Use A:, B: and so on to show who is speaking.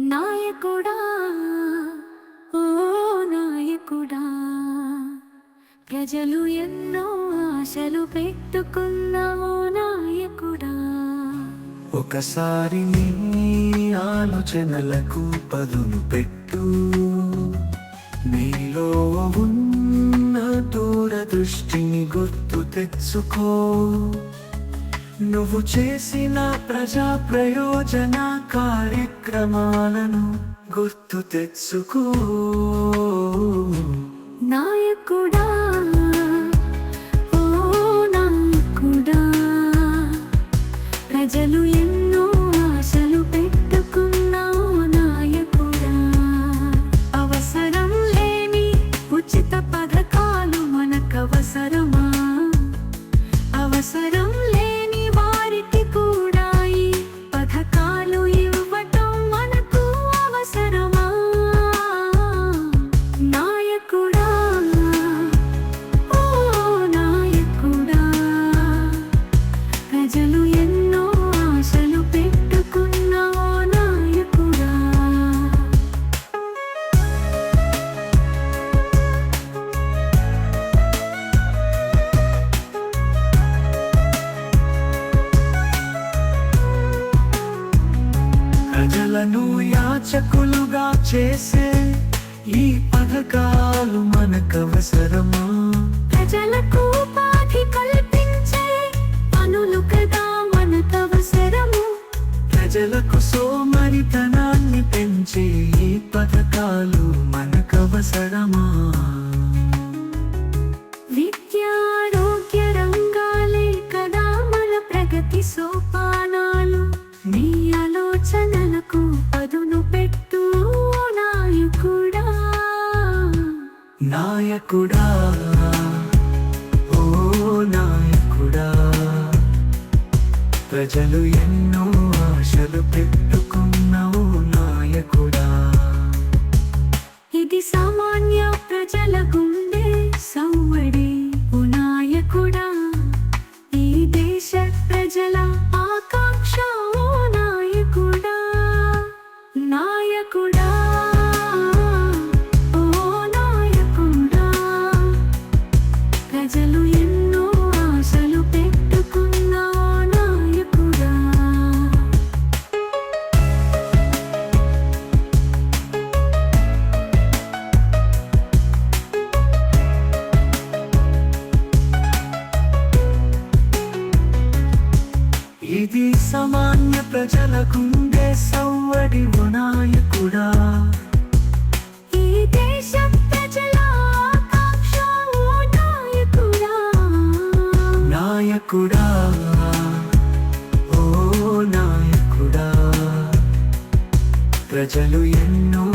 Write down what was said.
A: నాయకుడా ఓ నాయకుడా ప్రజలు ఎన్నో ఆశలు పెట్టుకున్న ఓ నాయకుడా.
B: ఒకసారి నీ ఆలోచనలకు పదును పెట్టు. నీలో ఉన్న దూరదృష్టిని గుర్తు తెచ్చుకో. నువ్వు చేసిన ప్రజా ప్రయోజన కార్యక్రమాలను గుర్తు తెచ్చుకో.
A: నాయకుడా ఓ నాయకుడా ప్రజలు
B: ప్రజలను యాచకులుగా చేసే ఈ పథకాలు మనకవసరమా
A: ప్రజలకు ఉపాధి కల్పించే పనులు కదా మనకవసరము
B: ప్రజలకు సోమరితనాన్ని పెంచే ఈ పథకాలు మనకవసరమా
A: విద్యారోగ్య నాయకుడా.
B: ఓ నాయకుడా. ప్రజలు ఎన్నో ఆశలు పెట్టుకున్న ఓ నాయకుడా.
A: ఇది సమా
B: ఇది సామాన్య ప్రజల గుండె సవ్వడి ఓ నాయకుడా
A: ఈ దేశ ప్రజల ఆకాంక్ష నాయకుడా
B: నాయకుడా. ఓ నాయకుడా. ప్రజలు ఎన్నో